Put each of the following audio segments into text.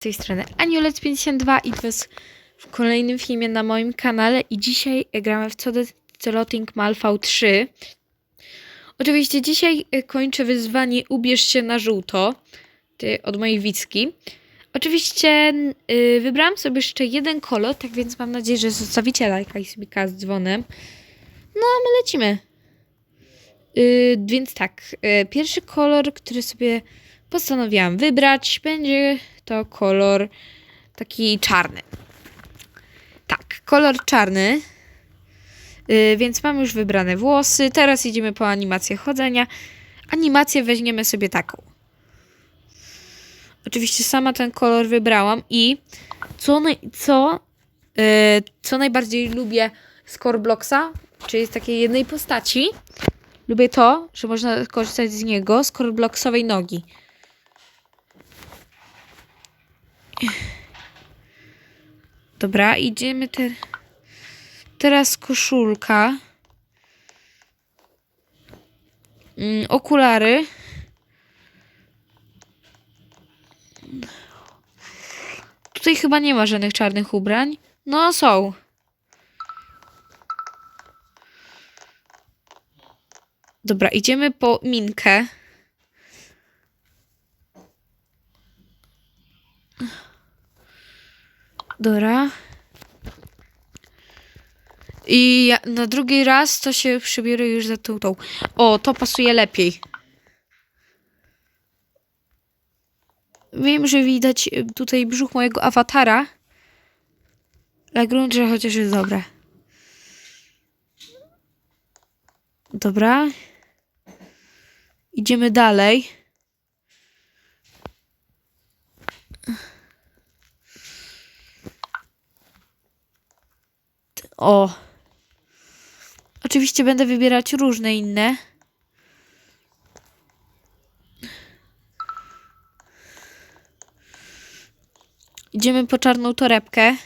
tej strony Aniolec52 i to jest w kolejnym filmie na moim kanale i dzisiaj gramy w Celoting Malfa 3. Oczywiście dzisiaj e, kończę wyzwanie Ubierz się na żółto ty, od mojej Wicki. Oczywiście y, wybrałam sobie jeszcze jeden kolor, tak więc mam nadzieję, że zostawicie lajka i subika z dzwonem. No a my lecimy. Y, więc tak, y, pierwszy kolor, który sobie postanowiłam wybrać, będzie to kolor taki czarny. Tak, kolor czarny. Y, więc mam już wybrane włosy. Teraz idziemy po animację chodzenia. Animację weźmiemy sobie taką. Oczywiście sama ten kolor wybrałam i co, co, y, co najbardziej lubię z czyli z takiej jednej postaci, lubię to, że można korzystać z niego z Corebloxowej nogi. Dobra, idziemy te... teraz koszulka. Mm, okulary. Tutaj chyba nie ma żadnych czarnych ubrań. No, są. Dobra, idziemy po minkę. Dobra. I ja, na drugi raz to się przybiorę już za tą, tą. O, to pasuje lepiej. Wiem, że widać y, tutaj brzuch mojego awatara. Ale grunt, że chociaż jest dobre. Dobra. Idziemy dalej. O. Oczywiście będę wybierać różne inne. Idziemy po czarną torebkę.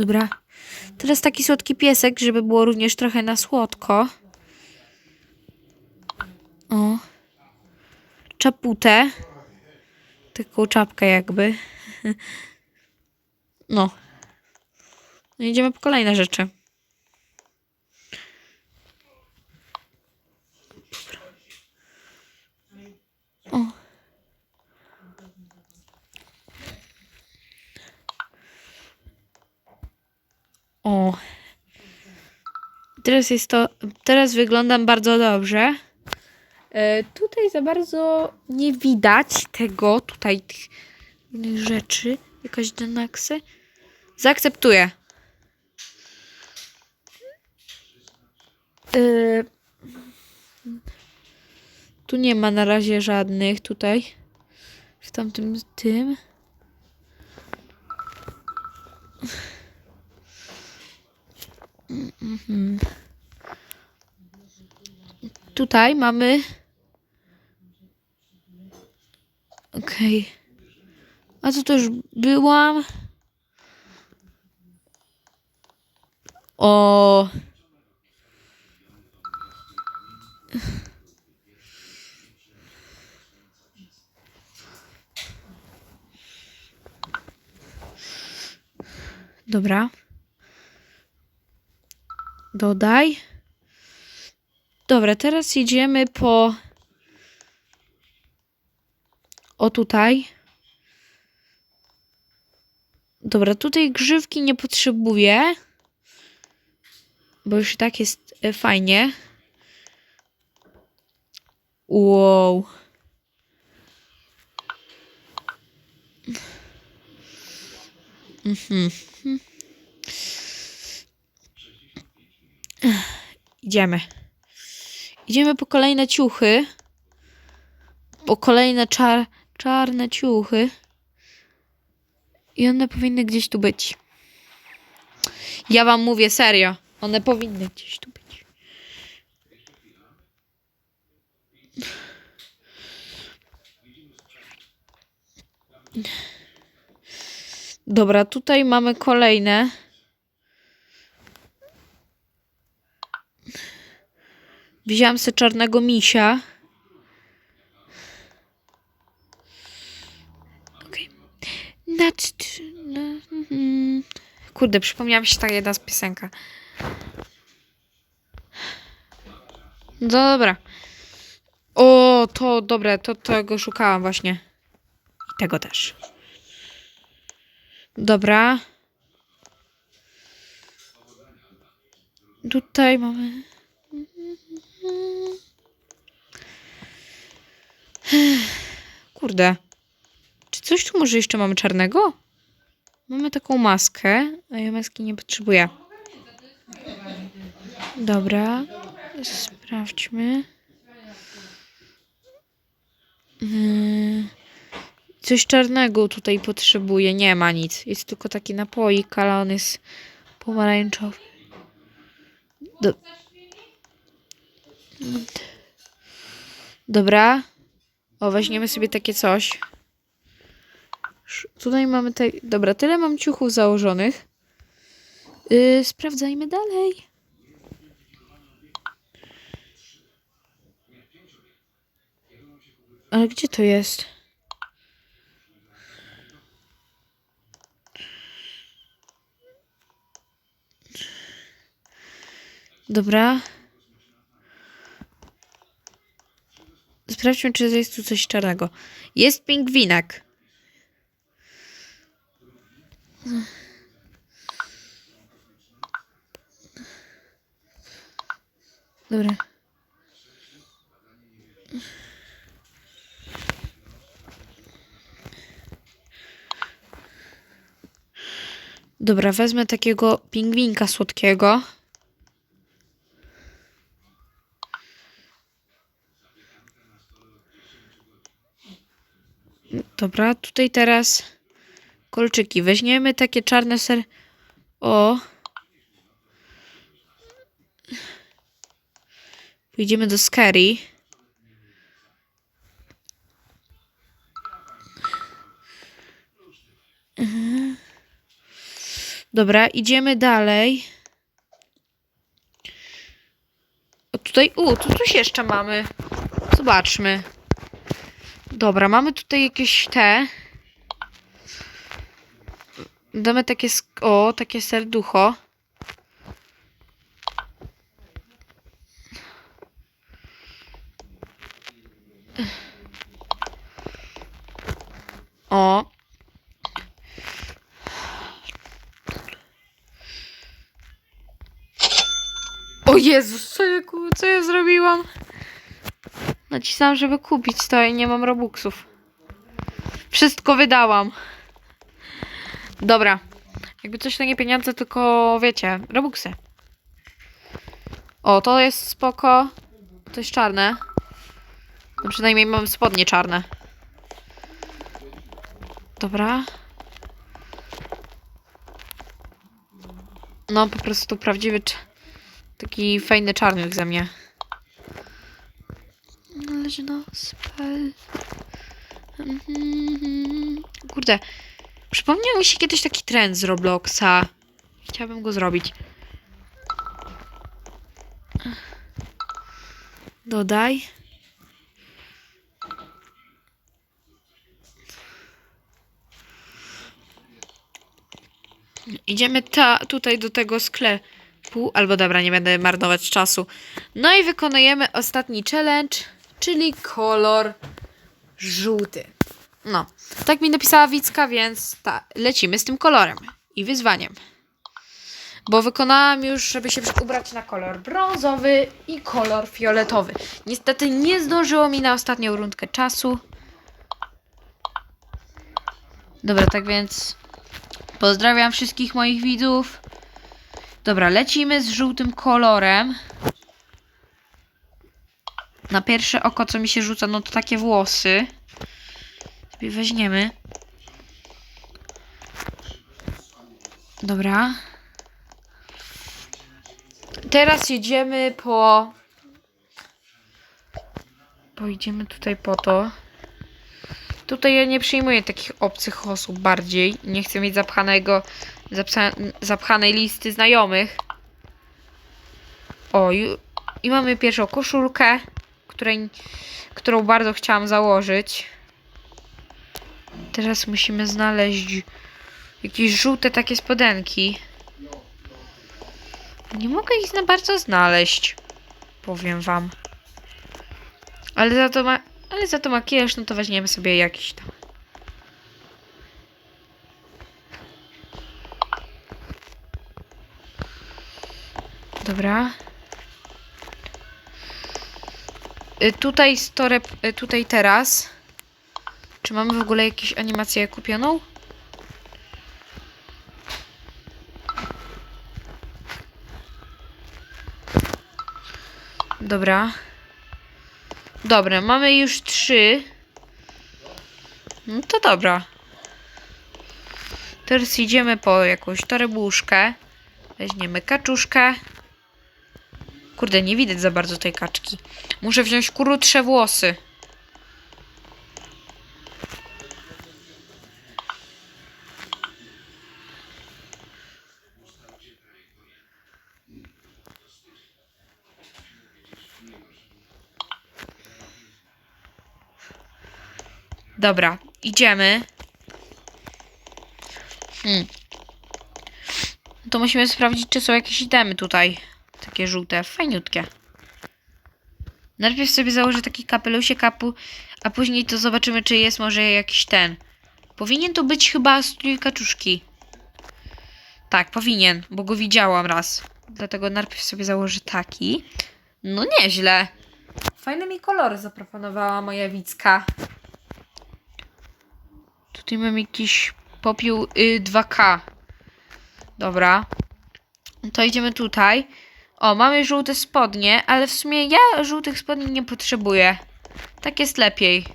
Dobra. Teraz taki słodki piesek, żeby było również trochę na słodko. O. Czaputę. Taką czapkę jakby. No. No idziemy po kolejne rzeczy. O. O. Teraz jest to. Teraz wyglądam bardzo dobrze. E, tutaj za bardzo nie widać tego, tutaj tych innych rzeczy. Jakaś denaksy. Zaakceptuję. E, tu nie ma na razie żadnych tutaj. W tamtym tym. Tutaj mamy. Okej. A co to już byłam? O. Dobra. Dodaj. Dobra, teraz idziemy po. O tutaj. Dobra, tutaj grzywki nie potrzebuję. Bo już tak jest e, fajnie. Wow. Mhm. Idziemy. Idziemy po kolejne ciuchy. Po kolejne czar czarne ciuchy. I one powinny gdzieś tu być. Ja wam mówię serio. One powinny gdzieś tu być. Dobra, tutaj mamy kolejne. Wziąłem sobie czarnego misia. Okej. Nad... no, mhm. Kurde, przypomniała mi się ta jedna z piosenka. Dobra. O, to dobre, to tego szukałam właśnie. I tego też. Dobra. Tutaj mamy. Kurde. Czy coś tu może jeszcze mamy czarnego? Mamy taką maskę, a ja maski nie potrzebuję. Dobra. Sprawdźmy. Yy, Coś czarnego tutaj potrzebuję. Nie ma nic. Jest tylko taki napoik, ale on jest pomarańczowy. Do... Dobra. O, weźmiemy sobie takie coś. Tutaj mamy te... Dobra, tyle mam ciuchów założonych. Yy, sprawdzajmy dalej. Ale gdzie to jest? Dobra. Sprawdźmy, czy jest tu coś czarnego. Jest pingwinek. Dobra. Dobra, wezmę takiego pingwinka słodkiego. Dobra, tutaj teraz kolczyki. Weźmiemy takie czarne ser... O. Pójdziemy do Scary. Mhm. Dobra, idziemy dalej. O, tutaj, u, tu coś jeszcze mamy. Zobaczmy. Dobra, mamy tutaj jakieś te. Damy takie, o, takie serducho. O. O Jezus, co ja, co ja zrobiłam? Nacisnąłem, żeby kupić to i nie mam robuxów. Wszystko wydałam. Dobra. Jakby coś to nie pieniądze, tylko wiecie, robuxy. O, to jest spoko. To jest czarne. No przynajmniej mam spodnie czarne. Dobra. No, po prostu prawdziwy taki fajny czarny ze mnie. No spell. Mhm. Kurde. Przypomniał mi się kiedyś taki trend z Robloxa. Chciałabym go zrobić. Dodaj. Idziemy ta, tutaj do tego sklepu. Albo dobra, nie będę marnować czasu. No i wykonujemy ostatni challenge, czyli kolor żółty. No, tak mi napisała Wicka, więc ta, lecimy z tym kolorem i wyzwaniem. Bo wykonałam już, żeby się ubrać na kolor brązowy i kolor fioletowy. Niestety nie zdążyło mi na ostatnią rundkę czasu. Dobra, tak więc pozdrawiam wszystkich moich widzów. Dobra, lecimy z żółtym kolorem. Na pierwsze oko, co mi się rzuca, no to takie włosy. Sobie weźmiemy. Dobra. Teraz jedziemy po... Pojedziemy tutaj po to. Tutaj ja nie przyjmuję takich obcych osób bardziej. Nie chcę mieć zapchanego, zapchanej listy znajomych. O, i mamy pierwszą koszulkę, której, którą bardzo chciałam założyć. Teraz musimy znaleźć jakieś żółte takie spodenki. Nie mogę ich za bardzo znaleźć. Powiem wam. Ale za to ma. Ale za to makijaż, no to weźmiemy sobie jakiś tam. Dobra. Y, Tutaj storep, y, tutaj teraz. Czy mamy w ogóle jakąś animację kupioną? Dobra. Dobra, mamy już trzy. No to dobra. Teraz idziemy po jakąś torebuszkę. Weźmiemy kaczuszkę. Kurde, nie widać za bardzo tej kaczki. Muszę wziąć krótsze włosy. Dobra, idziemy. Hmm. To musimy sprawdzić, czy są jakieś itemy tutaj. Takie żółte, fajniutkie. Najpierw sobie założę taki kapelusie kapu, a później to zobaczymy, czy jest może jakiś ten. Powinien to być chyba strój kaczuszki. Tak, powinien, bo go widziałam raz. Dlatego najpierw sobie założę taki. No nieźle. Fajne mi kolory zaproponowała moja Wicka. Tutaj mam jakiś popiół y, 2K. Dobra. To idziemy tutaj. O, mamy żółte spodnie, ale w sumie ja żółtych spodni nie potrzebuję. Tak jest lepiej.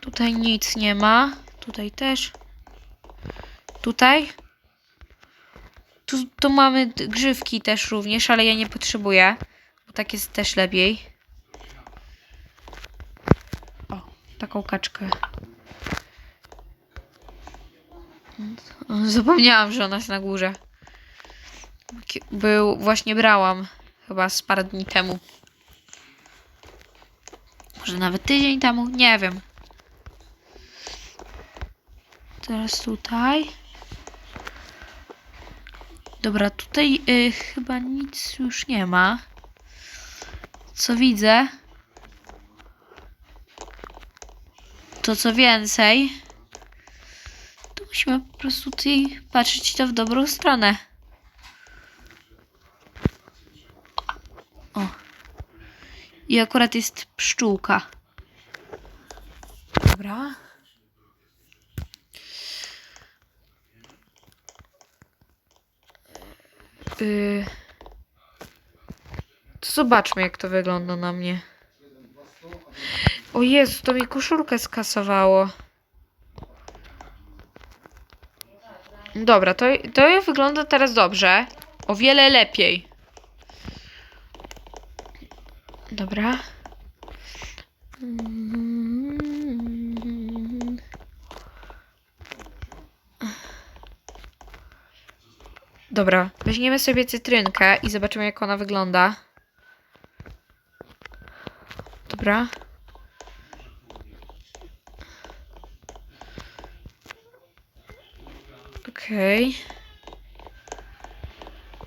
Tutaj nic nie ma. Tutaj też. Tutaj. Tu, tu mamy grzywki też również, ale ja nie potrzebuję. Bo tak jest też lepiej. O, taką kaczkę. Zapomniałam, że ona jest na górze. Był, właśnie brałam. Chyba z parę dni temu. Może nawet tydzień temu, nie wiem. Teraz tutaj. Dobra, tutaj y, chyba nic już nie ma. Co widzę? To co więcej, to musimy po prostu tutaj patrzeć to w dobrą stronę. I akurat jest pszczółka. Dobra. Yy. To zobaczmy, jak to wygląda na mnie. O Jezu, to mi koszulkę skasowało. Dobra, to, to wygląda teraz dobrze. O wiele lepiej. Dobra. Dobra, weźmiemy sobie cytrynkę i zobaczymy jak ona wygląda. Dobra. Okej.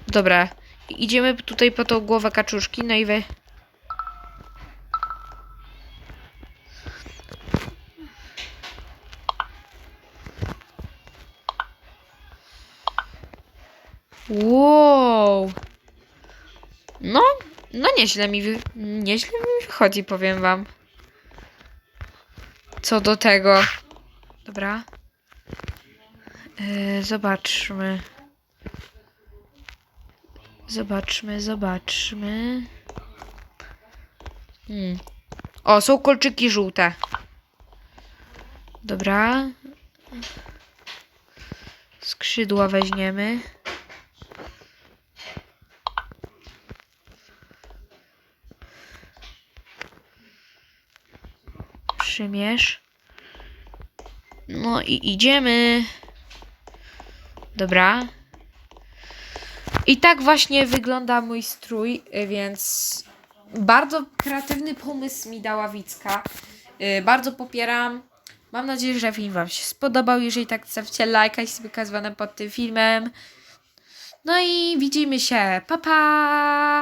Dobra. Idziemy tutaj po tą głowę kaczuszki, no i we... nieźle mi, nieźle mi wychodzi, powiem wam. Co do tego. Dobra. Yy, zobaczmy. Zobaczmy, zobaczmy. Hmm. O, są kolczyki żółte. Dobra. Skrzydła weźmiemy. Przymierz. No i idziemy. Dobra. I tak właśnie wygląda mój strój, y, więc bardzo kreatywny pomysł mi dała Wicka. Y, Bardzo popieram. Mam nadzieję, że film Wam się spodobał. Jeżeli tak, zostawcie lajka i subika zwane pod tym filmem. No i widzimy się. Pa, pa!